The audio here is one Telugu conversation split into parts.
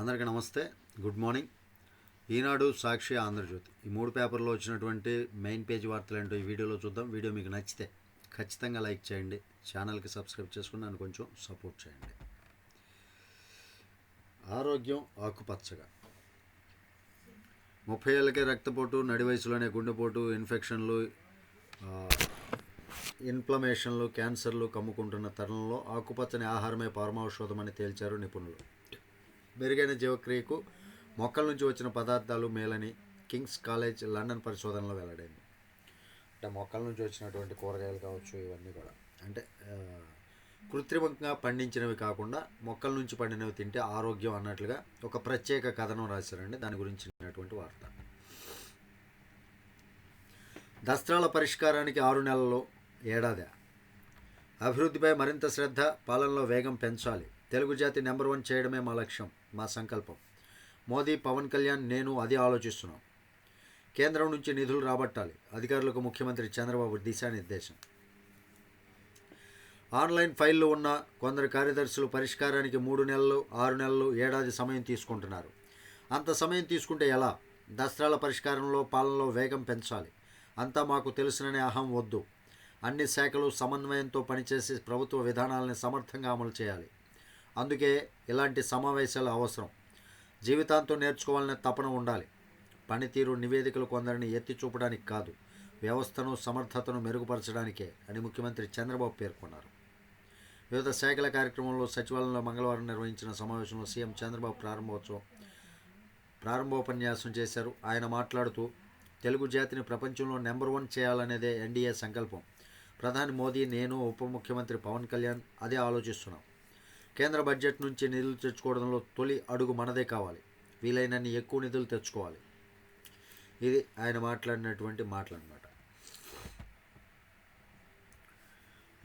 అందరికీ నమస్తే. Good morning Eenadu Sakshi Andhrajyothy. ఈ మూడు పేపర్లో వచ్చినటువంటి మెయిన్ పేజ్ వార్తలు ఏంటో ఈ వీడియోలో చూద్దాం. వీడియో మీకు నచ్చితే ఖచ్చితంగా లైక్ చేయండి. ఛానల్కి సబ్స్క్రైబ్ చేసుకుని నన్ను కొంచెం సపోర్ట్ చేయండి. ఆరోగ్యం ఆకుపచ్చగా. ముప్పై ఏళ్ళకే రక్తపోటు నడి వయసులోనే గుండెపోటు ఇన్ఫెక్షన్లు ఇన్ఫ్లమేషన్లు క్యాన్సర్లు కమ్ముకుంటున్న తరుణంలో ఆకుపచ్చని ఆహారమే పరమౌషధమని తేల్చారు నిపుణులు. మెరుగైన జీవక్రియకు మొక్కల నుంచి వచ్చిన పదార్థాలు మేలని కింగ్స్ కాలేజ్ లండన్ పరిశోధనలో వెల్లడైంది. అంటే మొక్కల నుంచి వచ్చినటువంటి కూరగాయలు కావచ్చు ఇవన్నీ కూడా. అంటే కృత్రిమంగా పండించినవి కాకుండా మొక్కల నుంచి పండినవి తింటే ఆరోగ్యం అన్నట్లుగా ఒక ప్రత్యేక కథనం రాశారండి దాని గురించినటువంటి వార్త. దస్త్రాల పరిష్కారానికి ఆరు నెలల్లో ఏడాది. అభివృద్ధిపై మరింత శ్రద్ధ పాలనలో వేగం పెంచాలి. తెలుగు జాతి నెంబర్ వన్ చేయడమే మా లక్ష్యం. మా సంకల్పం. మోదీ పవన్ కళ్యాణ్ నేను అది ఆలోచిస్తున్నాం. కేంద్రం నుంచి నిధులు రాబట్టాలి. అధికారులకు ముఖ్యమంత్రి చంద్రబాబు దిశానిర్దేశం. ఆన్లైన్ ఫైళ్ళు ఉన్న కొందరు కార్యదర్శులు పరిష్కారానికి మూడు నెలలు ఆరు నెలలు ఏడాది సమయం తీసుకుంటున్నారు. అంత సమయం తీసుకుంటే ఎలా? దసరాల పరిష్కారంలో పాలనలో వేగం పెంచాలి. అంతా మాకు తెలుసుననే అహం వద్దు. అన్ని శాఖలు సమన్వయంతో పనిచేసి ప్రభుత్వ విధానాలను సమర్థంగా అమలు చేయాలి. అందుకే ఇలాంటి సమావేశాలు అవసరం. జీవితాంతం నేర్చుకోవాలనే తపన ఉండాలి. పనితీరు నివేదికలు కొందరిని ఎత్తి చూపడానికి కాదు వ్యవస్థను సమర్థతను మెరుగుపరచడానికే అని ముఖ్యమంత్రి చంద్రబాబు పేర్కొన్నారు. వివిధ శాఖల కార్యక్రమంలో సచివాలయంలో మంగళవారం నిర్వహించిన సమావేశంలో సీఎం చంద్రబాబు ప్రారంభోత్సవం ప్రారంభోపన్యాసం చేశారు. ఆయన మాట్లాడుతూ తెలుగు జాతిని ప్రపంచంలో నెంబర్ వన్ చేయాలనేదే ఎన్డీఏ సంకల్పం. ప్రధాని మోదీ నేను ఉప ముఖ్యమంత్రి పవన్ కళ్యాణ్ అదే ఆలోచిస్తున్నాం. కేంద్ర బడ్జెట్ నుంచి నిధులు తెచ్చుకోవడంలో తొలి అడుగు మనదే కావాలి. వీలైనన్ని ఎక్కువ నిధులు తెచ్చుకోవాలి. ఇది ఆయన మాట్లాడినటువంటి మాటలన్నమాట.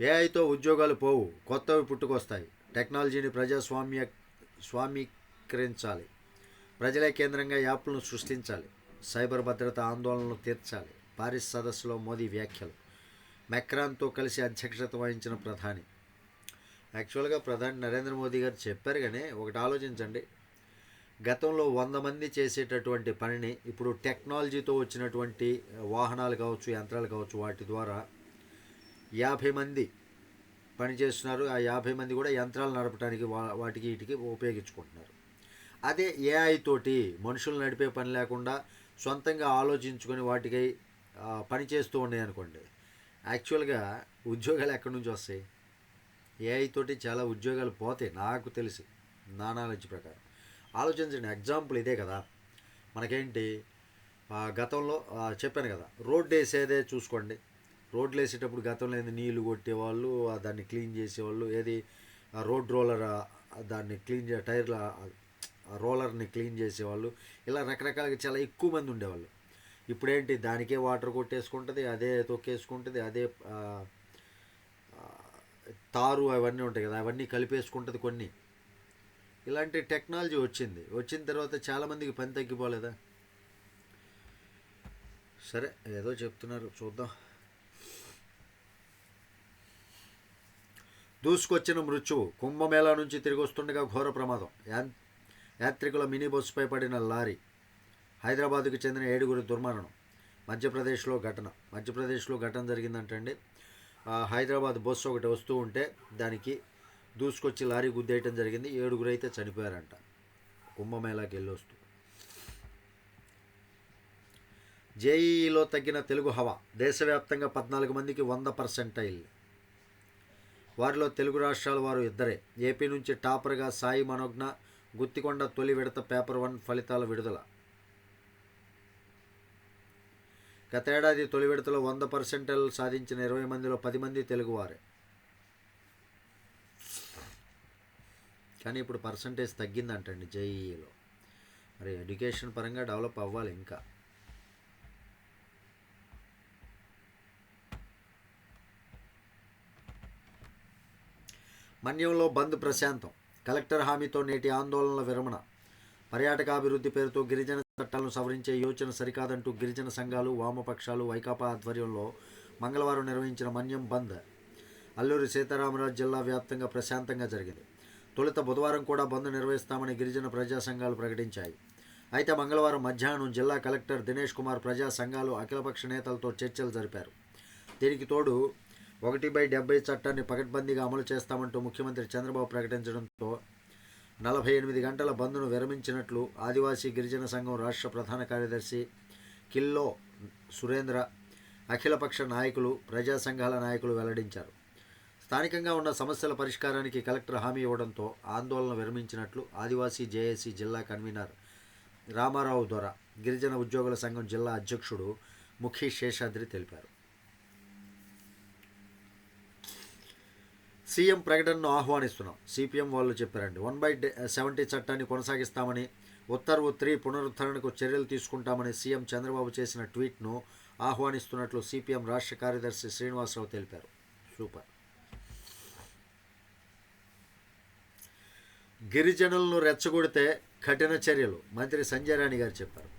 ఏఐతో ఉద్యోగాలు పోవు కొత్తవి పుట్టుకొస్తాయి. టెక్నాలజీని ప్రజాస్వామ్య స్వామీకరించాలి. ప్రజలే కేంద్రంగా యాప్లను సృష్టించాలి. సైబర్ భద్రత ఆందోళనలు తీర్చాలి. పారిస్ సదస్సులో మోదీ వ్యాఖ్యలు. మెక్రాన్తో కలిసి అధ్యక్షత వహించిన ప్రధాని. యాక్చువల్గా ప్రధాని నరేంద్ర మోదీ గారు చెప్పారు కానీ ఒకటి ఆలోచించండి. గతంలో వంద మంది చేసేటటువంటి పనిని ఇప్పుడు టెక్నాలజీతో వచ్చినటువంటి వాహనాలు కావచ్చు యంత్రాలు కావచ్చు వాటి ద్వారా యాభై మంది పనిచేస్తున్నారు ఆ యాభై మంది కూడా యంత్రాలు నడపడానికి వా వాటికి వీటికి ఉపయోగించుకుంటున్నారు. అదే ఏఐ తోటి మనుషులు నడిపే పని లేకుండా సొంతంగా ఆలోచించుకొని వాటికై పని చేస్తూ ఉన్నాయి అనుకోండి. యాక్చువల్గా ఉద్యోగాలు ఎక్కడి నుంచి వస్తాయి? ఏఐ తోటి చాలా ఉద్యోగాలు పోతాయి నాకు తెలిసి నా నాలెడ్జ్ ప్రకారం. ఆలోచించండి ఎగ్జాంపుల్ ఇదే కదా. మనకేంటి గతంలో చెప్పాను కదా రోడ్డు వేసేదే చూసుకోండి. రోడ్లు వేసేటప్పుడు గతంలో ఏంది నీళ్ళు కొట్టేవాళ్ళు దాన్ని క్లీన్ చేసేవాళ్ళు ఏది రోడ్ రోలర్ దాన్ని క్లీన్ చే టైర్ల రోలర్ని క్లీన్ చేసేవాళ్ళు ఇలా రకరకాలుగా చాలా ఎక్కువ మంది ఉండేవాళ్ళు. ఇప్పుడేంటి దానికే వాటర్ కొట్టేసుకుంటుంది అదే తొక్కేసుకుంటుంది అదే తారు అవన్నీ ఉంటాయి కదా అవన్నీ కలిపేసుకుంటుంది కొన్ని. ఇలాంటి టెక్నాలజీ వచ్చింది. వచ్చిన తర్వాత చాలామందికి పని తగ్గిపోలేదా? సరే ఏదో చెప్తున్నారు చూద్దాం. దూసుకొచ్చిన మృత్యువు కుంభమేళా నుంచి తిరిగి వస్తుండగా ఘోర ప్రమాదం. యా యాత్రికుల మినీ బస్సుపై పడిన లారీ హైదరాబాద్కు చెందిన ఏడుగురు దుర్మరణం. మధ్యప్రదేశ్లో ఘటన. మధ్యప్రదేశ్లో ఘటన జరిగిందంటండి. హైదరాబాద్ బస్సు ఒకటి వస్తూ ఉంటే దానికి దూసుకొచ్చి లారీ గుద్దేయటం జరిగింది. ఏడుగురు అయితే చనిపోయారంట. కుంభమేళాకి వెళ్ళి వస్తూ. జేఈఈలో తగ్గిన తెలుగు హవా దేశవ్యాప్తంగా పద్నాలుగు మందికి వంద పర్సెంటైల్. వారిలో తెలుగు రాష్ట్రాల వారు ఇద్దరే. ఏపీ నుంచి టాపర్గా సాయి మనోజ్ఞ గుత్తికొండ తొలి విడత పేపర్ వన్ ఫలితాల విడుదల. గతేడాది తొలి విడతలో వంద పర్సెంటల్ సాధించిన ఇరవై మందిలో పది మంది తెలుగువారే. కానీ ఇప్పుడు పర్సంటేజ్ తగ్గిందంటండి జేఈలో మరి ఎడ్యుకేషన్ పరంగా డెవలప్ అవ్వాలి ఇంకా. మన్యంలో బంద్ ప్రశాంతం. కలెక్టర్ హామీతో నేటి ఆందోళనల విరమణ. పర్యాటకాభివృద్ధి పేరుతో గిరిజన చట్టాలను సవరించే యోచన సరికాదంటూ గిరిజన సంఘాలు వామపక్షాలు వైకాపా ఆధ్వర్యంలో మంగళవారం నిర్వహించిన మన్యం బంద్ అల్లూరి సీతారామరాజు జిల్లా వ్యాప్తంగా ప్రశాంతంగా జరిగింది. తొలుత బుధవారం కూడా బంద్ నిర్వహిస్తామని గిరిజన ప్రజా సంఘాలు ప్రకటించాయి. అయితే మంగళవారం మధ్యాహ్నం జిల్లా కలెక్టర్ దినేష్ కుమార్ ప్రజా సంఘాలు అఖిలపక్ష నేతలతో చర్చలు జరిపారు. దీనికి తోడు ఒకటి బై డెబ్బై చట్టాన్ని పకడ్బందీగా అమలు చేస్తామంటూ ముఖ్యమంత్రి చంద్రబాబు ప్రకటించడంతో నలభై ఎనిమిది గంటల బంద్ను విరమించినట్లు ఆదివాసీ గిరిజన సంఘం రాష్ట్ర ప్రధాన కార్యదర్శి కిల్లో సురేంద్ర అఖిలపక్ష నాయకులు ప్రజా సంఘాల నాయకులు వెల్లడించారు. స్థానికంగా ఉన్న సమస్యల పరిష్కారానికి కలెక్టర్ హామీ ఇవ్వడంతో ఆందోళన విరమించినట్లు ఆదివాసీ జేఏసీ జిల్లా కన్వీనర్ రామారావు దొర గిరిజన ఉద్యోగుల సంఘం జిల్లా అధ్యక్షుడు ముఖి శేషాద్రి తెలిపారు. సీఎం ప్రకటనను ఆహ్వానిస్తున్నాం. సిపిఎం వాళ్ళు చెప్పారండి వన్ బై సెవెంటీ చట్టాన్ని కొనసాగిస్తామని ఉత్తర్వు త్రీ పునరుద్ధరణకు చర్యలు తీసుకుంటామని సీఎం చంద్రబాబు చేసిన ట్వీట్ను ఆహ్వానిస్తున్నట్లు సిపిఎం రాష్ట్ర కార్యదర్శి శ్రీనివాసరావు తెలిపారు. సూపర్. గిరిజనులను రెచ్చగొడితే కఠిన చర్యలు మంత్రి సంజయ్ రాణి గారు చెప్పారు.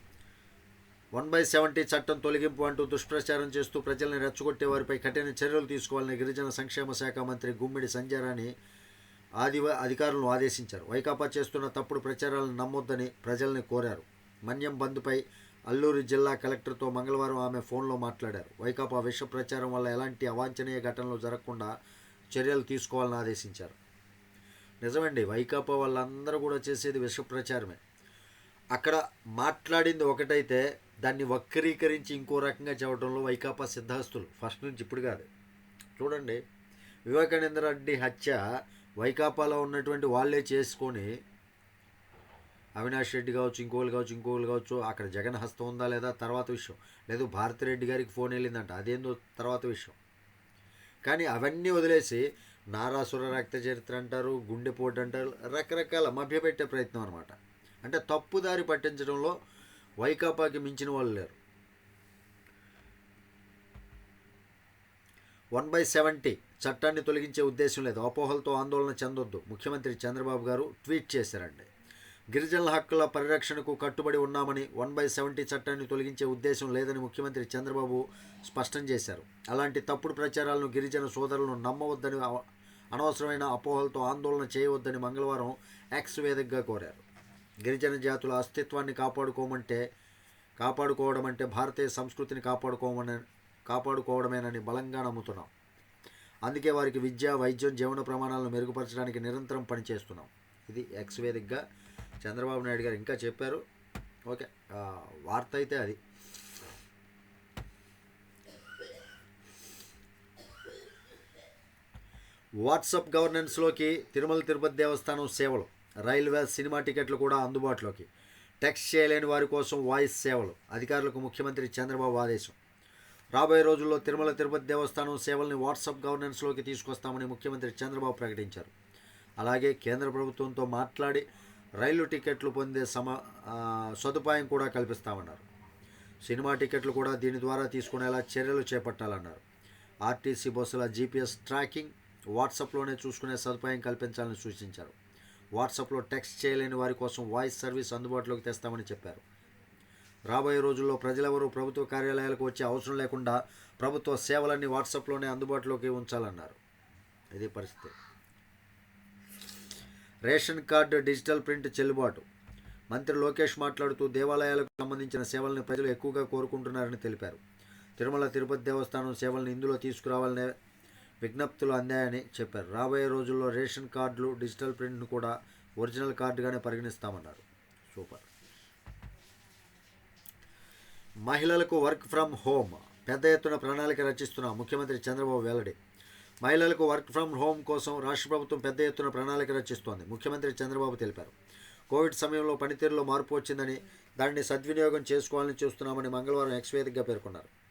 వన్ బై సెవెంటీ చట్టం తొలగింపు అంటూ దుష్ప్రచారం చేస్తూ ప్రజల్ని రెచ్చగొట్టే వారిపై కఠిన చర్యలు తీసుకోవాలని గిరిజన సంక్షేమ శాఖ మంత్రి గుమ్మిడి సంజయ్ రాణి ఆదివ అధికారులను ఆదేశించారు. వైకాపా చేస్తున్న తప్పుడు ప్రచారాలను నమ్మొద్దని ప్రజల్ని కోరారు. మన్యం బంద్పై అల్లూరు జిల్లా కలెక్టర్తో మంగళవారం ఆమె ఫోన్లో మాట్లాడారు. వైకాపా విష ప్రచారం వల్ల ఎలాంటి అవాంఛనీయ ఘటనలు జరగకుండా చర్యలు తీసుకోవాలని ఆదేశించారు. నిజమండి వైకాపా వాళ్ళందరూ కూడా చేసేది విష ప్రచారమే అక్కడ మాట్లాడింది ఒకటైతే దాన్ని వక్రీకరించి ఇంకో రకంగా చెప్పడంలో వైకాపా సిద్ధాస్తులు ఫస్ట్ నుంచి ఇప్పుడు కాదు. చూడండి. వివేకానంద రెడ్డి హత్య వైకాపాలో ఉన్నటువంటి వాళ్ళే చేసుకొని అవినాష్ రెడ్డి కావచ్చు ఇంకోళ్ళు కావచ్చు ఇంకోళ్ళు కావచ్చు అక్కడ జగన్ హస్తం ఉందా లేదా తర్వాత విషయం. లేదు భారతిరెడ్డి గారికి ఫోన్ వెళ్ళిందంట. అదేందో తర్వాత విషయం. కానీ అవన్నీ వదిలేసి నారాసుర రక్త చరిత్ర అంటారు గుండెపోటు అంటారు రకరకాల మభ్యపెట్టే ప్రయత్నం అనమాట అంటే తప్పుదారి పట్టించడంలో వైకాపాకి మించిన వాళ్ళు లేరు. వన్ బై సెవెంటీ చట్టాన్ని తొలగించే ఉద్దేశం లేదు. అపోహలతో ఆందోళన చెందొద్దు. ముఖ్యమంత్రి చంద్రబాబు గారు ట్వీట్ చేశారండి. గిరిజనుల హక్కుల పరిరక్షణకు కట్టుబడి ఉన్నామని వన్ బై సెవెంటీ చట్టాన్ని తొలగించే ఉద్దేశం లేదని ముఖ్యమంత్రి చంద్రబాబు స్పష్టం చేశారు. అలాంటి తప్పుడు ప్రచారాలను గిరిజన సోదరులను నమ్మవద్దని అనవసరమైన అపోహలతో ఆందోళన చేయవద్దని మంగళవారం ఎక్స్ వేదికగా కోరారు. గిరిజన జాతుల అస్తిత్వాన్ని కాపాడుకోమంటే కాపాడుకోవడం అంటే భారతీయ సంస్కృతిని కాపాడుకోమని కాపాడుకోవడమేనని బలంగా నమ్ముతున్నాం. అందుకే వారికి విద్య వైద్యం జీవన ప్రమాణాలను మెరుగుపరచడానికి నిరంతరం పనిచేస్తున్నాం. ఇది ఎక్స్వేదిక్గా చంద్రబాబు నాయుడు గారు ఇంకా చెప్పారు. ఓకే వార్త అయితే అది. వాట్సాప్ గవర్నెన్స్లోకి తిరుమల తిరుపతి దేవస్థానం సేవలు. రైల్వే సినిమా టికెట్లు కూడా అందుబాటులోకి. టెక్స్ట్ చేయలేని వారి కోసం వాయిస్ సేవలు అధికారులకు ముఖ్యమంత్రి చంద్రబాబు ఆదేశం. రాబోయే రోజుల్లో తిరుమల తిరుపతి దేవస్థానం సేవల్ని వాట్సాప్ గవర్నెన్స్లోకి తీసుకొస్తామని ముఖ్యమంత్రి చంద్రబాబు ప్రకటించారు. అలాగే కేంద్ర ప్రభుత్వంతో మాట్లాడి రైలు టికెట్లు పొందే సమ సదుపాయం కూడా కల్పిస్తామన్నారు. సినిమా టికెట్లు కూడా దీని ద్వారా తీసుకునేలా చర్యలు చేపట్టాలన్నారు. ఆర్టీసీ బస్సుల జీపీఎస్ ట్రాకింగ్ వాట్సాప్లోనే చూసుకునే సదుపాయం కల్పించాలని సూచించారు. వాట్సాప్లో టెక్స్ట్ చేయలేని వారి కోసం వాయిస్ సర్వీస్ అందుబాటులోకి తెస్తామని చెప్పారు. రాబోయే రోజుల్లో ప్రజలెవరూ ప్రభుత్వ కార్యాలయాలకు వచ్చే అవసరం లేకుండా ప్రభుత్వ సేవలన్నీ వాట్సాప్లోనే అందుబాటులోకి ఉంచాలన్నారు. ఇది పరిస్థితి. రేషన్ కార్డు డిజిటల్ ప్రింట్ చెల్లుబాటు. మంత్రి లోకేష్ మాట్లాడుతూ దేవాలయాలకు సంబంధించిన సేవల్ని ప్రజలు ఎక్కువగా కోరుకుంటున్నారని తెలిపారు. తిరుమల తిరుపతి దేవస్థానం సేవల్ని ఇందులో తీసుకురావాలనే విజ్ఞప్తులు అందాయని చెప్పారు. రాబోయే రోజుల్లో రేషన్ కార్డులు డిజిటల్ ప్రింట్ను కూడా ఒరిజినల్ కార్డుగానే పరిగణిస్తామన్నారు. సూపర్. మహిళలకు వర్క్ ఫ్రమ్ హోమ్ పెద్ద ఎత్తున ప్రణాళిక రచిస్తున్న ముఖ్యమంత్రి చంద్రబాబు వెల్లడి. మహిళలకు వర్క్ ఫ్రమ్ హోమ్ కోసం రాష్ట్ర ప్రభుత్వం పెద్ద ఎత్తున ప్రణాళిక రచిస్తోంది ముఖ్యమంత్రి చంద్రబాబు తెలిపారు. కోవిడ్ సమయంలో పనితీరులో మార్పు వచ్చిందని దానిని సద్వినియోగం చేసుకోవాలని చూస్తున్నామని మంగళవారం ఎక్స్ వేదికగా పేర్కొన్నారు.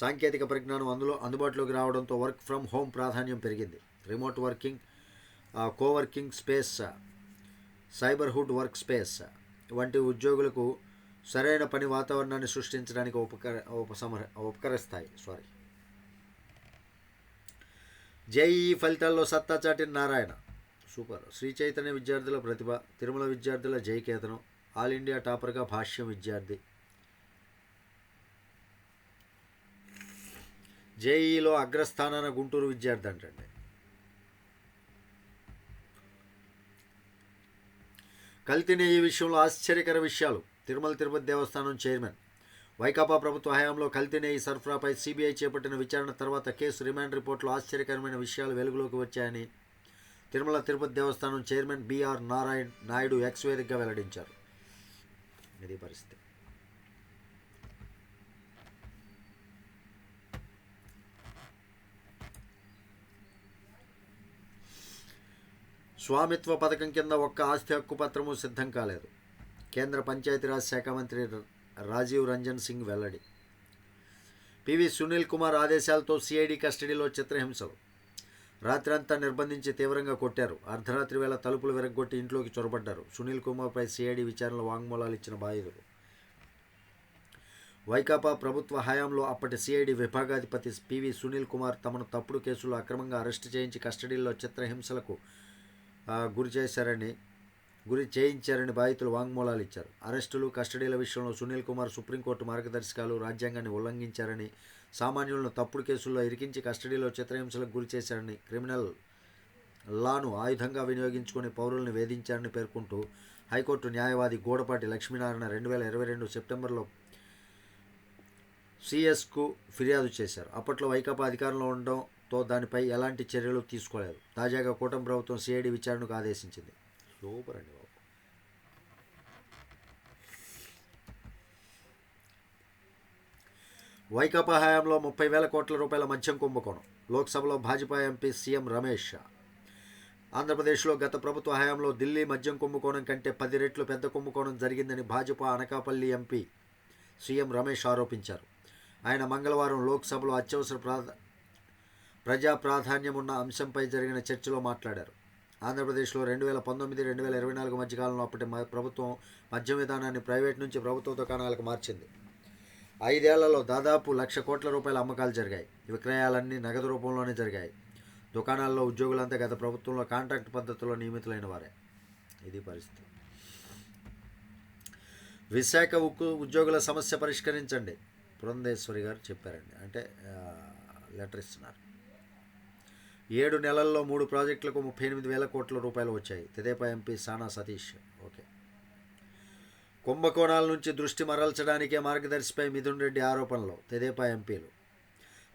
సాంకేతిక పరిజ్ఞానం అందులో అందుబాటులోకి రావడంతో వర్క్ ఫ్రమ్ హోమ్ ప్రాధాన్యం పెరిగింది. Remote working coworking space cyberhood work space వంటి ఉద్యోగులకు సరైన పని వాతావరణాన్ని సృష్టించడానికి ఉపకర ఉపసమర ఉపకరిస్తాయి. సారీ జేఈఈ ఫలితాల్లో సత్తా చాటిన నారాయణ. సూపర్ శ్రీ చైతన్య విద్యార్థుల ప్రతిభ తిరుమల విద్యార్థుల జయకేతనం ఆల్ ఇండియా టాపర్గా భాష్యం విద్యార్థి జేఈలో అగ్రస్థానాన గుంటూరు విద్యార్థి అంటండి. కల్తీనే ఈ విషయంలో ఆశ్చర్యకర విషయాలు. తిరుమల తిరుపతి దేవస్థానం చైర్మన్. వైకాపా ప్రభుత్వ హయాంలో కల్తీనేయి సరఫరాపై సిబిఐ చేపట్టిన విచారణ తర్వాత కేసు రిమాండ్ రిపోర్టులో ఆశ్చర్యకరమైన విషయాలు వెలుగులోకి వచ్చాయని తిరుమల తిరుపతి దేవస్థానం చైర్మన్ బీఆర్ నారాయణ్ నాయుడు ఎక్స్వేదిక్గా వెల్లడించారు. ఇది పరిస్థితి. స్వామిత్వ పథకం కింద ఒక్క ఆస్తి హక్కు పత్రము సిద్ధం కాలేదు. కేంద్ర పంచాయతీరాజ్ శాఖ మంత్రి రాజీవ్ రంజన్ సింగ్ వెల్లడి. పివి సునీల్ కుమార్ ఆదేశాలతో సిఐడి కస్టడీలో చిత్రహింసలు. రాత్రంతా నిర్బంధించి తీవ్రంగా కొట్టారు. అర్ధరాత్రి వేళ తలుపులు విరగ్గొట్టి ఇంట్లోకి చొరబడ్డారు. సునీల్ కుమార్పై సిఐడి విచారణలో వాంగ్మూలాలు ఇచ్చిన బాధితులు వైకాపా ప్రభుత్వ హయాంలో అప్పటి సిఐడి విభాగాధిపతి పివి సునీల్ కుమార్ తమను తప్పుడు కేసులో అక్రమంగా అరెస్టు చేయించి కస్టడీలో చిత్రహింసలకు గురి చేశారని గురి చేయించారని బాధితులు వాంగ్మూలాలు ఇచ్చారు. అరెస్టులు కస్టడీల విషయంలో సునీల్ కుమార్ సుప్రీంకోర్టు మార్గదర్శకాలు రాజ్యాంగాన్ని ఉల్లంఘించారని సామాన్యులను తప్పుడు కేసుల్లో ఇరికించి కస్టడీలో చిత్రహింసలకు గురి చేశారని క్రిమినల్ లాను ఆయుధంగా వినియోగించుకుని పౌరుల్ని వేధించారని పేర్కొంటూ హైకోర్టు న్యాయవాది గూడపాటి లక్ష్మీనారాయణ రెండు వేల ఇరవై రెండు సెప్టెంబర్లో సిఎస్కు ఫిర్యాదు చేశారు. అప్పట్లో వైకాపా అధికారంలో ఉండడం తో దానిపై ఎలాంటి చర్యలు తీసుకోలేదు. తాజాగా కూటమి ప్రభుత్వం సిఐడి విచారణకు ఆదేశించింది. సూపర్ అండి బాబు. వైకాపా హయాంలో ముప్పై వేల కోట్ల రూపాయల మద్యం కుంభకోణం. లోక్సభలో భాజపా ఎంపీ సీఎం రమేష్. ఆంధ్రప్రదేశ్లో గత ప్రభుత్వ హయాంలో ఢిల్లీ మద్యం కుంభకోణం కంటే పది రెట్లు పెద్ద కుంభకోణం జరిగిందని భాజపా అనకాపల్లి ఎంపీ సీఎం రమేష్ ఆరోపించారు. ఆయన మంగళవారం లోక్సభలో అత్యవసర ప్రాధ ప్రజా ప్రాధాన్యం ఉన్న అంశంపై జరిగిన చర్చలో మాట్లాడారు. ఆంధ్రప్రదేశ్లో రెండు వేల పంతొమ్మిది రెండు వేల ఇరవై నాలుగు మధ్యకాలంలో అప్పటి ప్రభుత్వం మద్యం విధానాన్ని ప్రైవేట్ నుంచి ప్రభుత్వ దుకాణాలకు మార్చింది. ఐదేళ్ళలో దాదాపు లక్ష కోట్ల రూపాయల అమ్మకాలు జరిగాయి. విక్రయాలన్నీ నగదు రూపంలోనే జరిగాయి. దుకాణాల్లో ఉద్యోగులంతా గత ప్రభుత్వంలో కాంట్రాక్ట్ పద్ధతిలో నియమితులైన వారే. ఇది పరిస్థితి. విశాఖ ఉక్కు ఉద్యోగుల సమస్య పరిష్కరించండి. పురంధేశ్వరి గారు చెప్పారండి. అంటే లెటర్ ఇస్తున్నారు. ఏడు నెలల్లో మూడు ప్రాజెక్టులకు ముప్పై ఎనిమిది వేల కోట్ల రూపాయలు వచ్చాయి. తెదేపా ఎంపీ సానా సతీష్. ఓకే. కుంభకోణాల నుంచి దృష్టి మరల్చడానికే మార్గదర్శిపై మిథున్ రెడ్డి ఆరోపణలు తెదేపా ఎంపీలు.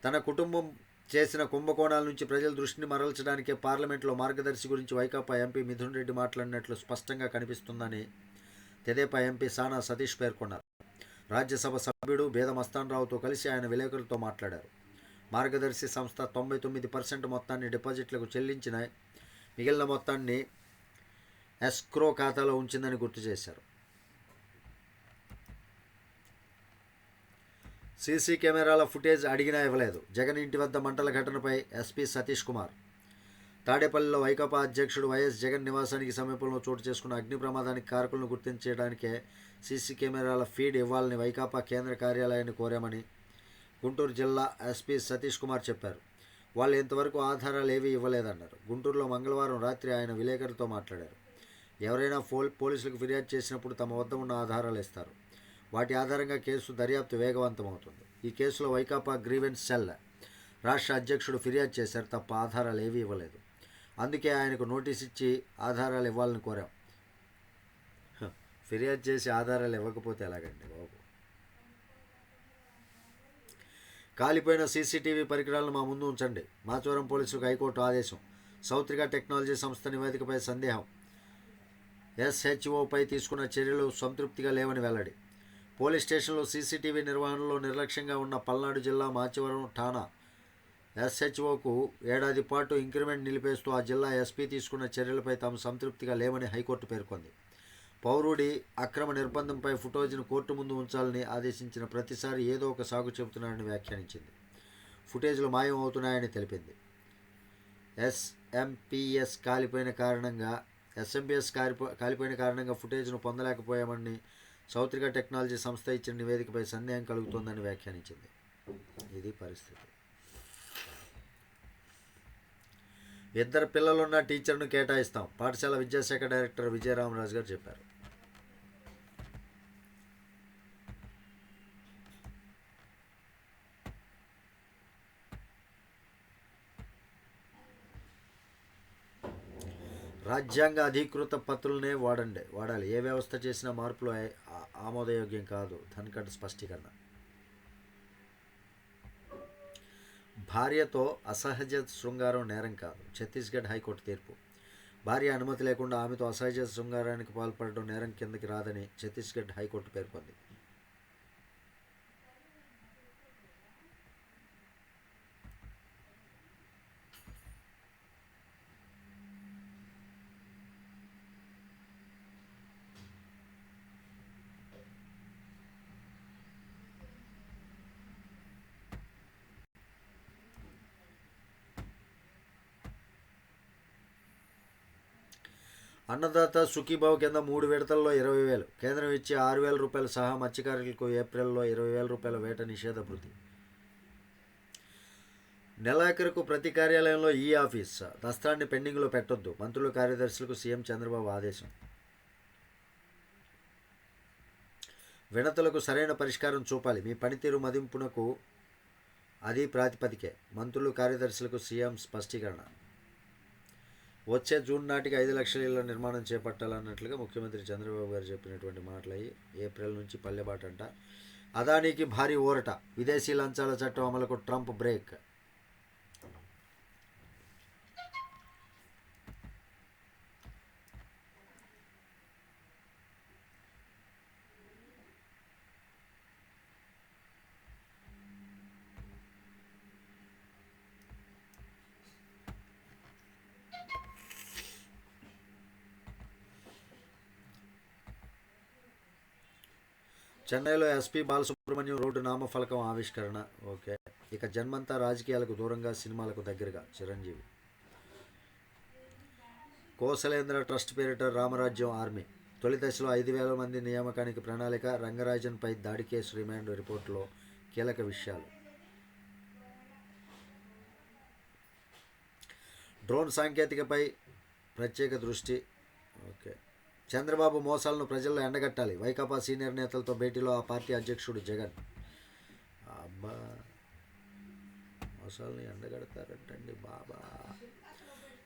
తన కుటుంబం చేసిన కుంభకోణాల నుంచి ప్రజల దృష్టిని మరల్చడానికే పార్లమెంట్లో మార్గదర్శి గురించి వైకాపా ఎంపీ మిథున్ రెడ్డి మాట్లాడినట్లు స్పష్టంగా కనిపిస్తుందని తెదేపా ఎంపీ సానా సతీష్ పేర్కొన్నారు. రాజ్యసభ సభ్యుడు రావుతో కలిసి ఆయన విలేకరులతో మాట్లాడారు. మార్గదర్శి సంస్థ తొంభై తొమ్మిది పర్సెంట్ మొత్తాన్ని డిపాజిట్లకు చెల్లించిన మిగిలిన మొత్తాన్ని ఎస్క్రో ఖాతాలో ఉంచిందని గుర్తు చేశారు. సీసీ కెమెరాల ఫుటేజ్ అడిగినా ఇవ్వలేదు. జగన్ ఇంటి వద్ద మంటల ఘటనపై ఎస్పీ సతీష్ కుమార్. తాడేపల్లిలో వైకాపా అధ్యక్షుడు వైఎస్ జగన్ నివాసానికి సమీపంలో చోటు చేసుకున్న అగ్ని ప్రమాదానికి కారకులను గుర్తించడానికే సీసీ కెమెరాల ఫీడ్ ఇవ్వాలని వైకాపా కేంద్ర కార్యాలయాన్ని కోరామని గుంటూరు జిల్లా ఎస్పీ సతీష్ కుమార్ చెప్పారు. వాళ్ళు ఇంతవరకు ఆధారాలు ఏవీ ఇవ్వలేదన్నారు. గుంటూరులో మంగళవారం రాత్రి ఆయన విలేకరులతో మాట్లాడారు. ఎవరైనా పోల్ పోలీసులకు ఫిర్యాదు చేసినప్పుడు తమ వద్ద ఉన్న ఆధారాలు ఇస్తారు. వాటి ఆధారంగా కేసు దర్యాప్తు వేగవంతమవుతుంది. ఈ కేసులో వైకాపా గ్రీవెన్స్ సెల్ రాష్ట్ర అధ్యక్షుడు ఫిర్యాదు చేశారు తప్ప ఆధారాలు ఏవీ ఇవ్వలేదు. అందుకే ఆయనకు నోటీస్ ఇచ్చి ఆధారాలు ఇవ్వాలని కోరాం. ఫిర్యాదు చేసి ఆధారాలు ఇవ్వకపోతే ఎలాగండి బాబు? కాలిపోయిన సీసీటీవీ పరికరాలను మా ముందు ఉంచండి. మాచవరం పోలీసులకు హైకోర్టు ఆదేశం. సౌత్రిక టెక్నాలజీ సంస్థ నివేదికపై సందేహం. ఎస్హెచ్ఓపై తీసుకున్న చర్యలు సంతృప్తిగా లేవని వెల్లడి. పోలీస్ స్టేషన్లో సీసీటీవీ నిర్వహణలో నిర్లక్ష్యంగా ఉన్న పల్నాడు జిల్లా మాచవరం ఠాణా ఎస్హెచ్ఓకు ఏడాది పాటు ఇంక్రిమెంట్ నిలిపేస్తూ ఆ జిల్లా ఎస్పీ తీసుకున్న చర్యలపై తాము సంతృప్తిగా లేవని హైకోర్టు పేర్కొంది. పౌరుడి అక్రమ నిర్బంధంపై ఫుటేజ్ను కోర్టు ముందు ఉంచాలని ఆదేశించిన ప్రతిసారి ఏదో ఒక సాగు చెబుతున్నారని వ్యాఖ్యానించింది. ఫుటేజ్లు మాయం అవుతున్నాయని తెలిపింది. ఎస్ఎంపిఎస్ కాలిపోయిన కారణంగా ఎస్ఎంపిఎస్ కాలిపో కాలిపోయిన కారణంగా ఫుటేజ్ను పొందలేకపోయామని సౌత్రిక టెక్నాలజీ సంస్థ ఇచ్చిన నివేదికపై సందేహం కలుగుతోందని వ్యాఖ్యానించింది. ఇది పరిస్థితి. ఇద్దరు పిల్లలున్న టీచర్ను కేటాయిస్తాం పాఠశాల విద్యాశాఖ డైరెక్టర్ విజయరామరాజు గారు చెప్పారు. రాజ్యాంగ అధీకృత పత్రులనే వాడండి. వాడాలి. ఏ వ్యవస్థ చేసిన మార్పులు ఆమోదయోగ్యం కాదు. ధన్కడ్ స్పష్టీకరణ. భార్యతో అసహజ శృంగారం నేరం కాదు. ఛత్తీస్గఢ్ హైకోర్టు తీర్పు. భార్య అనుమతి లేకుండా ఆమెతో అసహజ శృంగారానికి పాల్పడడం నేరం కిందకి రాదని ఛత్తీస్గఢ్ హైకోర్టు పేర్కొంది అన్నదాత సుఖీభావ కింద మూడు విడతల్లో ఇరవై వేలు. కేంద్రం ఇచ్చి ఆరు వేల రూపాయలు సహా మత్స్యకారులకు ఏప్రిల్లో ఇరవై వేల రూపాయల వేట నిషేధ భృతి. నెలాఖరుకు ప్రతి కార్యాలయంలో ఈ ఆఫీస్. దస్త్రాన్ని పెండింగ్లో పెట్టొద్దు. మంత్రులు కార్యదర్శులకు సీఎం చంద్రబాబు ఆదేశం. వినతులకు సరైన పరిష్కారం చూపాలి. మీ పనితీరు మదింపునకు అది ప్రాతిపదికే. మంత్రులు కార్యదర్శులకు సీఎం స్పష్టీకరణ. వచ్చే జూన్ నాటికి ఐదు లక్షల ఇళ్ళ నిర్మాణం చేపట్టాలన్నట్లుగా ముఖ్యమంత్రి చంద్రబాబు గారు చెప్పినటువంటి మాటలు అయ్యి ఏప్రిల్ నుంచి పల్లెబాట అంట అదానికి భారీ ఊరట. విదేశీ లంచాల చట్టం అమలుకు ట్రంప్ బ్రేక్. చెన్నైలో ఎస్పీ బాలసుబ్రహ్మణ్యం రోడ్డు నామఫలకం ఆవిష్కరణ. ఓకే. ఇక జన్మంతా రాజకీయాలకు దూరంగా సినిమాలకు దగ్గరగా. చిరంజీవి. కోసలేంద్ర ట్రస్ట్ పేరిట రామరాజ్యం ఆర్మీ. తొలి దశలో ఐదు వేల మంది నియామకానికి ప్రణాళిక రంగరాజన్పై దాడి కేసు రిమాండ్ రిపోర్టులో కీలక విషయాలు. డ్రోన్ సాంకేతికపై ప్రత్యేక దృష్టి. ఓకే. చంద్రబాబు మోసాలను ప్రజల్లో ఎండగట్టాలి. వైకాపా సీనియర్ నేతలతో భేటీలో ఆ పార్టీ అధ్యక్షుడు జగన్. అబ్బా మోసాలను ఎండగడతారంటండి బాబా.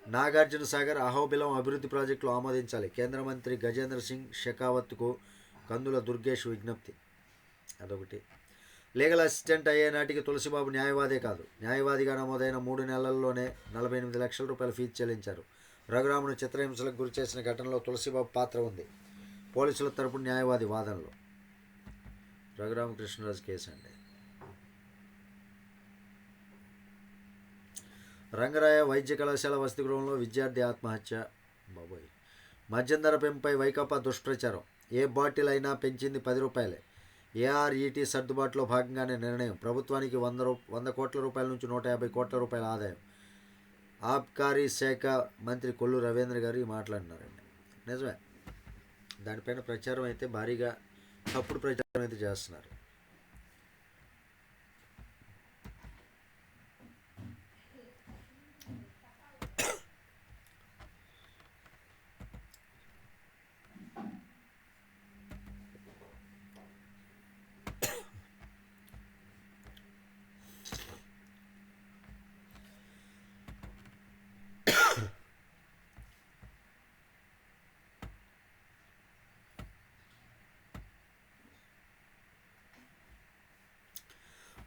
నాగార్జున సాగర్ అహోబిలం అభివృద్ధి ప్రాజెక్టులు ఆమోదించాలి. కేంద్ర మంత్రి గజేంద్ర సింగ్ షెకావత్కు కందుల దుర్గేష్ విజ్ఞప్తి. అదొకటి. లీగల్ అసిస్టెంట్ అయ్యే నాటికి తులసిబాబు న్యాయవాదే కాదు. న్యాయవాదిగా నమోదైన మూడు నెలల్లోనే నలభై ఎనిమిది లక్షల రూపాయల ఫీజు చెల్లించారు. రఘురామును చిత్రహింసలకు గురి చేసిన ఘటనలో తులసిబాబు పాత్ర ఉంది. పోలీసుల తరపు న్యాయవాది వాదనలో. రఘురామకృష్ణరాజు కేసు అండి. రంగరాయ వైద్య కళాశాల వసతి గృహంలో విద్యార్థి ఆత్మహత్య. బాబోయ్. మద్యం ధర పెంపుపై వైకాపా దుష్ప్రచారం. ఏ బాటిల్ అయినా పెంచింది పది రూపాయలే. ఏఆర్ఈటీ సర్దుబాటులో భాగంగానే నిర్ణయం. ప్రభుత్వానికి వంద రూ వంద కోట్ల రూపాయల నుంచి నూట యాభై కోట్ల రూపాయల ఆదాయం. ఆబ్కారీ శాఖ మంత్రి కొల్లు రవీంద్ర గారు ఈ మాట్లాడినారండి. నిజమే. దానిపైన ప్రచారం అయితే భారీగా తప్పుడు ప్రచారం అయితే చేస్తున్నారు.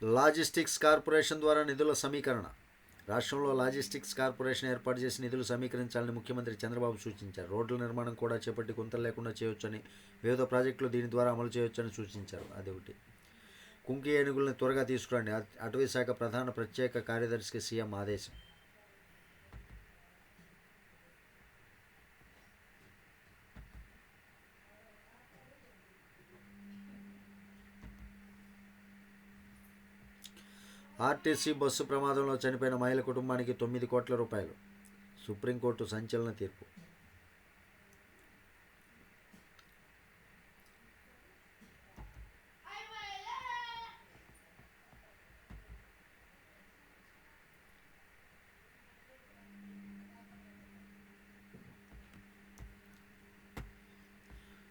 లాజిస్టిక్స్ కార్పొరేషన్ ద్వారా నిధుల సమీకరణ. రాష్ట్రంలో లాజిస్టిక్స్ కార్పొరేషన్ ఏర్పాటు చేసి నిధులు సమీకరించాలని ముఖ్యమంత్రి చంద్రబాబు సూచించారు. రోడ్ల నిర్మాణం కూడా చేపట్టి గుంతలు లేకుండా చేయొచ్చని వివిధ ప్రాజెక్టులు దీని ద్వారా అమలు చేయొచ్చని సూచించారు. అదొకటి. కుంకి ఏనుగులను త్వరగా తీసుకురండి. అటవీ శాఖ ప్రధాన ప్రత్యేక కార్యదర్శికి సీఎం ఆదేశం. ఆర్టీసీ బస్సు ప్రమాదంలో చనిపోయిన మహిళ కుటుంబానికి తొమ్మిది కోట్ల రూపాయలు. సుప్రీంకోర్టు సంచలన తీర్పు.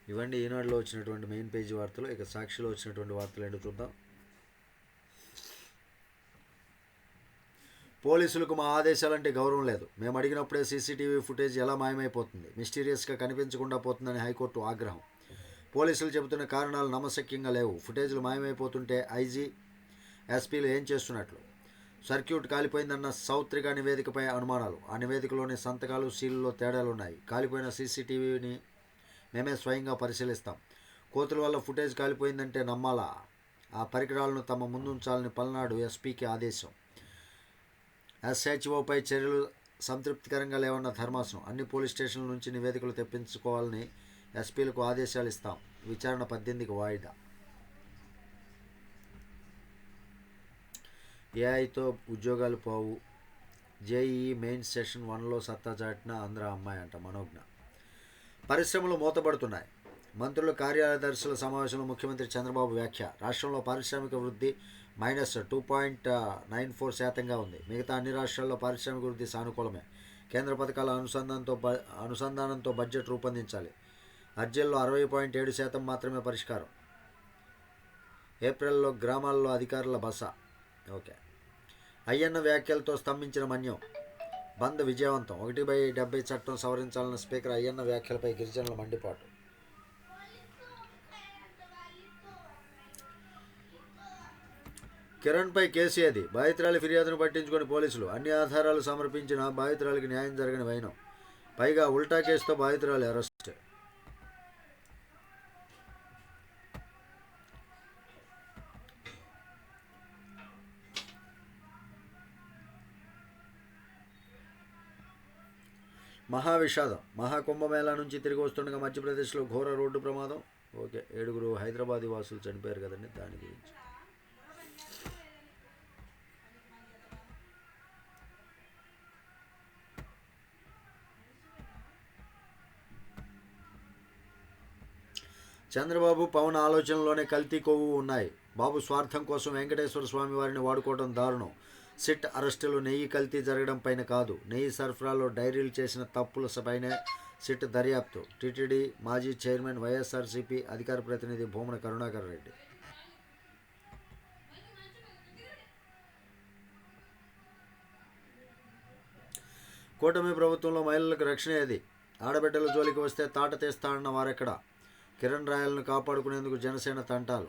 ఇవన్నీ ఈనాడులో వచ్చినటువంటి మెయిన్ పేజీ వార్తలు. ఇక సాక్షిలో వచ్చినటువంటి వార్తలు ఏంటో చూద్దాం. పోలీసులకు మా ఆదేశాలంటే గౌరవం లేదు. మేము అడిగినప్పుడే సీసీటీవీ ఫుటేజ్ ఎలా మాయమైపోతుంది? మిస్టీరియస్గా కనిపించకుండా పోతుందని హైకోర్టు ఆగ్రహం. పోలీసులు చెబుతున్న కారణాలు నమ్మశక్యంగా లేవు. ఫుటేజ్లు మాయమైపోతుంటే ఐజీ ఎస్పీలు ఏం చేస్తున్నట్లు? సర్క్యూట్ కాలిపోయిందన్న సౌత్రిక నివేదికపై అనుమానాలు. ఆ నివేదికలోని సంతకాలు సీలులో తేడాలున్నాయి. కాలిపోయిన సీసీటీవీని మేమే స్వయంగా పరిశీలిస్తాం. కోతుల వల్ల ఫుటేజ్ కాలిపోయిందంటే నమ్మాలా? ఆ పరికరాలను తమ ముందుంచాలని పల్నాడు ఎస్పీకి ఆదేశం. ఎస్హెచ్ఓపై చర్యలు సంతృప్తికరంగా లేవన్న ధర్మాసనం. అన్ని పోలీస్ స్టేషన్ల నుంచి నివేదికలు తెప్పించుకోవాలని ఎస్పీలకు ఆదేశాలు ఇస్తాం. విచారణ పద్దెనిమిదికి వాయిదా. ఏఐతో ఉద్యోగాలు పోవు. జేఈఈ మెయిన్ సెషన్ వన్లో సత్తా చాటిన ఆంధ్ర అమ్మాయి అంట మనోజ్ఞ. పరిశ్రమలు మూతపడుతున్నాయి. మంత్రుల కార్యదర్శుల సమావేశంలో ముఖ్యమంత్రి చంద్రబాబు వ్యాఖ్య. రాష్ట్రంలో పారిశ్రామిక వృద్ధి minus two point nine four శాతంగా ఉంది. మిగతా అన్ని రాష్ట్రాల్లో పారిశ్రామిక వృద్ధి సానుకూలమే. కేంద్ర పథకాల అనుసంధానంతో బ అనుసంధానంతో బడ్జెట్ రూపొందించాలి. అర్జీల్లో అరవై పాయింట్ ఏడు శాతం మాత్రమే పరిష్కారం. ఏప్రిల్లో గ్రామాల్లో అధికారుల బస. ఓకే. అయ్యన్న వ్యాఖ్యలతో స్తంభించిన మన్యం. బంద్ విజయవంతం. ఒకటి బై డెబ్బై చట్టం సవరించాలన్న స్పీకర్ అయ్యన్న వ్యాఖ్యలపై గిరిజనుల మండిపాటు. కిరణ్పై కేసు అది బాధితురాలి ఫిర్యాదును పట్టించుకొని పోలీసులు. అన్ని ఆధారాలు సమర్పించిన బాధితురాలికి న్యాయం జరగని వైనం. పైగా ఉల్టా కేసుతో బాధితురాలి అరెస్ట్. మహావిషాదం. మహాకుంభమేళా నుంచి తిరిగి వస్తుండగా మధ్యప్రదేశ్లో ఘోర రోడ్డు ప్రమాదం. ఓకే ఏడుగురు హైదరాబాదీ వాసులు చనిపోయారు కదండి దాని గురించి. చంద్రబాబు పవన్ ఆలోచనలోనే కల్తీ కొవ్వు ఉన్నాయి. బాబు స్వార్థం కోసం వెంకటేశ్వర స్వామి వారిని వాడుకోవడం దారుణం. సిట్ అరెస్టులు నెయ్యి కల్తీ జరగడం పైన కాదు. నెయ్యి సరఫరాలో డైరీలు చేసిన తప్పుల పైనే సిట్ దర్యాప్తు. టీటీడీ మాజీ చైర్మన్ వైఎస్ఆర్సీపీ అధికార ప్రతినిధి భూమన కరుణాకర్ రెడ్డి. కూటమి ప్రభుత్వంలో మహిళలకు రక్షణ ఏది? ఆడబిడ్డల జోలికి వస్తే తాట తీస్తానన్న వారెక్కడ? కిరణ్ రాయలను కాపాడుకునేందుకు జనసేన తంటాలు.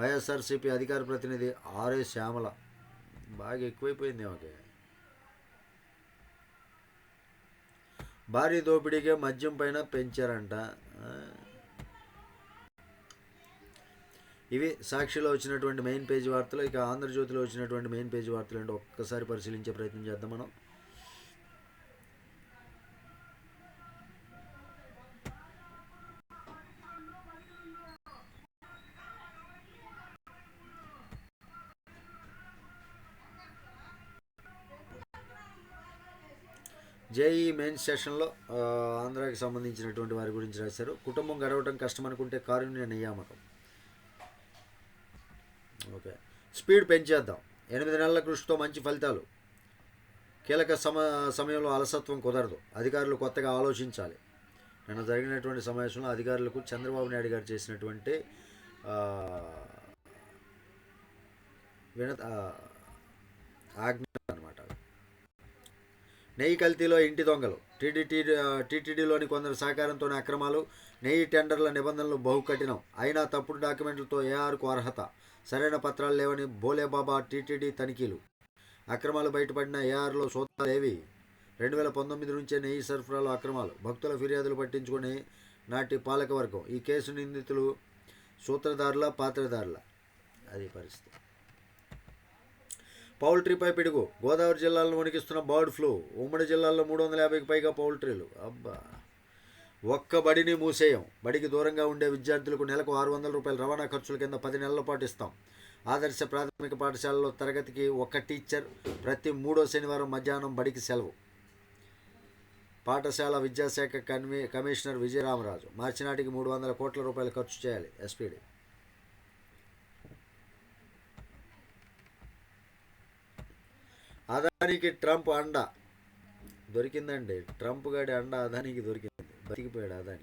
వైఎస్ఆర్సీపీ అధికార ప్రతినిధి ఆర్ఏ శ్యామల. బాగా ఎక్కువైపోయింది ఆమెకి. భారీ దోపిడీకే మద్యం పైన పెంచారంట. ఇవి సాక్షిలో వచ్చినటువంటి మెయిన్ పేజీ వార్తలు ఇక ఆంధ్రజ్యోతిలో వచ్చినటువంటి మెయిన్ పేజీ వార్తలు అంటే ఒక్కసారి పరిశీలించే ప్రయత్నం చేద్దాం మనం. జేఈ మెయిన్ సెషన్లో ఆంధ్రాకి సంబంధించినటువంటి వారి గురించి రాశారు. కుటుంబం గడవటం కష్టం అనుకుంటే కారుణ్య నియామకం ఓకే. స్పీడ్ పెంచేద్దాం. ఎనిమిది నెలల కృషితో మంచి ఫలితాలు. కీలక సమ సమయంలో అలసత్వం కుదరదు. అధికారులు కొత్తగా ఆలోచించాలి. నిన్న జరిగినటువంటి సమావేశంలో అధికారులకు చంద్రబాబు నాయుడు గారు చేసినటువంటి వినత ఆజ్ఞ అనమాట నెయ్యి కల్తీలో ఇంటి దొంగలు. టీటీటీ టీటీడీలోని కొందరు సహకారంతోనే అక్రమాలు నెయ్యి టెండర్ల నిబంధనలు బహు కఠినం అయినా తప్పుడు డాక్యుమెంట్లతో ఏఆర్కు అర్హత. సరైన పత్రాలు లేవని బోలేబాబా టీటీడీ తనిఖీలు. అక్రమాలు బయటపడిన ఏఆర్లో సోదాలు ఏవి? రెండు వేల పంతొమ్మిది నుంచే నెయ్యి సరఫరాలో అక్రమాలు. భక్తుల ఫిర్యాదులు పట్టించుకుని నాటి పాలకవర్గం. ఈ కేసు నిందితులు సూత్రధారుల పాత్రధారుల. అది పరిస్థితి. పౌల్ట్రీపై పిడుగు. గోదావరి జిల్లాలో వణికిస్తున్న బర్డ్ ఫ్లూ. ఉమ్మడి జిల్లాల్లో మూడు వందల యాభైకి పైగా పౌల్ట్రీలు అబ్బా. ఒక్క బడిని మూసేయం. బడికి దూరంగా ఉండే విద్యార్థులకు నెలకు ఆరు వందల రూపాయల రవాణా ఖర్చుల కింద పది నెలల పాటు ఇస్తాం. ఆదర్శ ప్రాథమిక పాఠశాలలో తరగతికి ఒక టీచర్ ప్రతి మూడో శనివారం మధ్యాహ్నం బడికి సెలవు. పాఠశాల విద్యాశాఖ కన్వీ కమిషనర్ విజయరామరాజు. మార్చి నాటికి మూడు వందల కోట్ల రూపాయలు ఖర్చు చేయాలి ఎస్పీడీ. అదానికి ట్రంప్ అండ. దొరికిందండి. ట్రంప్ గాడి అండ అదానికి దొరికింది. బతికిపోయాడు అదాని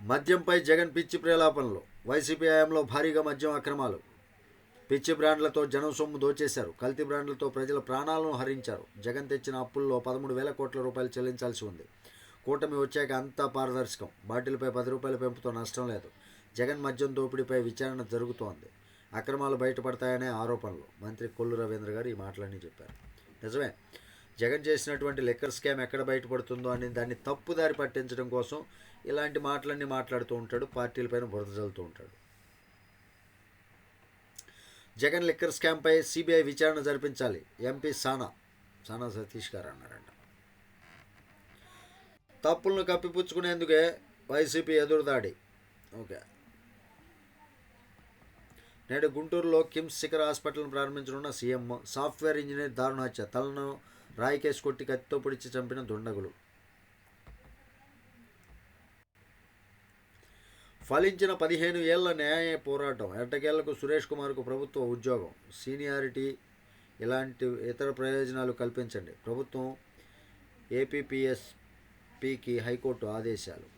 మద్యంపై జగన్ పిచ్చి ప్రేలాపనలు. వైసీపీ హయాంలో భారీగా మద్యం అక్రమాలు. పిచ్చి బ్రాండ్లతో జనం సొమ్ము దోచేశారు. కల్తీ బ్రాండ్లతో ప్రజల ప్రాణాలను హరించారు. జగన్ తెచ్చిన అప్పుల్లో పదమూడు వేల కోట్ల రూపాయలు చెల్లించాల్సి ఉంది. కూటమి వచ్చాక అంతా పారదర్శకం. బాటిల్పై పది రూపాయల పెంపుతో నష్టం లేదు. జగన్ మద్యం దోపిడీపై విచారణ జరుగుతోంది. అక్రమాలు బయటపడతాయనే ఆరోపణలు. మంత్రి కొల్లు రవీంద్ర గారు ఈ మాటలన్నీ చెప్పారు. నిజమే. జగన్ చేసినటువంటి లెక్కర్ స్కామ్ ఎక్కడ బయటపడుతుందో అని దాన్ని తప్పుదారి పట్టించడం కోసం ఇలాంటి మాటలన్నీ మాట్లాడుతూ ఉంటాడు పార్టీలపైన బురద చల్లుతూ ఉంటాడు. జగన్ లిక్కర్ స్కామ్పై సిబిఐ విచారణ జరిపించాలి. ఎంపీ సానా సానా సతీష్ గారు అన్నారంట. తప్పులను కప్పిపుచ్చుకునేందుకే వైసీపీ ఎదురుదాడి. ఓకే. నేడు గుంటూరులో కిమ్స్ శిఖర్ హాస్పిటల్ను ప్రారంభించనున్న సీఎం సాఫ్ట్వేర్ ఇంజనీర్ దారుణ హత్య తలను రాయికేసి కొట్టి కత్తితో పొడిచి చంపిన దుండగులు. ఫలించిన పదిహేను ఏళ్ళ న్యాయ పోరాటం ఎట్టకేళ్ళకు సురేష్ కుమార్కు ప్రభుత్వ ఉద్యోగం. సీనియారిటీ ఇలాంటి ఇతర ప్రయోజనాలు కల్పించండి. ప్రభుత్వం ఏపీపీఎస్పికి హైకోర్టు ఆదేశాలు.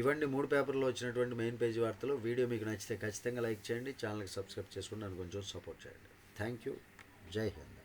ఇవన్నీ మూడు పేపర్లో వచ్చినటువంటి మెయిన్ పేజీ వార్తలు. వీడియో మీకు నచ్చితే ఖచ్చితంగా లైక్ చేయండి ఛానల్కి సబ్స్క్రైబ్ చేసుకుని నన్ను కొంచెం సపోర్ట్ చేయండి. Thank you. జై హింద్.